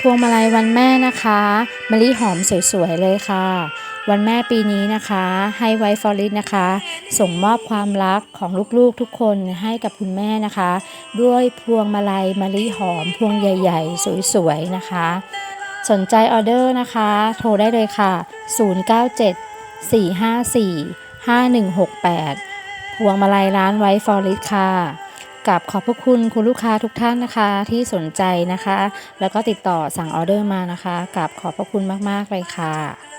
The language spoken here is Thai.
พวงมาลัยวันแม่นะคะมะลิหอมสวยๆเลยค่ะ วันแม่ปีนี้นะคะให้ไวฟอริสนะคะ ส่งมอบความรักของลูกๆทุกคนให้กับคุณแม่นะคะ ด้วยพวงมาลัยมะลิหอมพวงใหญ่ ๆ สวยๆนะคะ สนใจออเดอร์นะคะ โทรได้เลยค่ะ 097 454 5168 พวงมาลัยร้านไวฟอริสค่ะ กับขอบพระคุณคุณลูกค้าทุกท่านนะคะที่สนใจนะคะ แล้วก็ติดต่อสั่งออเดอร์มานะคะกับขอบพระคุณมาก ๆ เลยค่ะ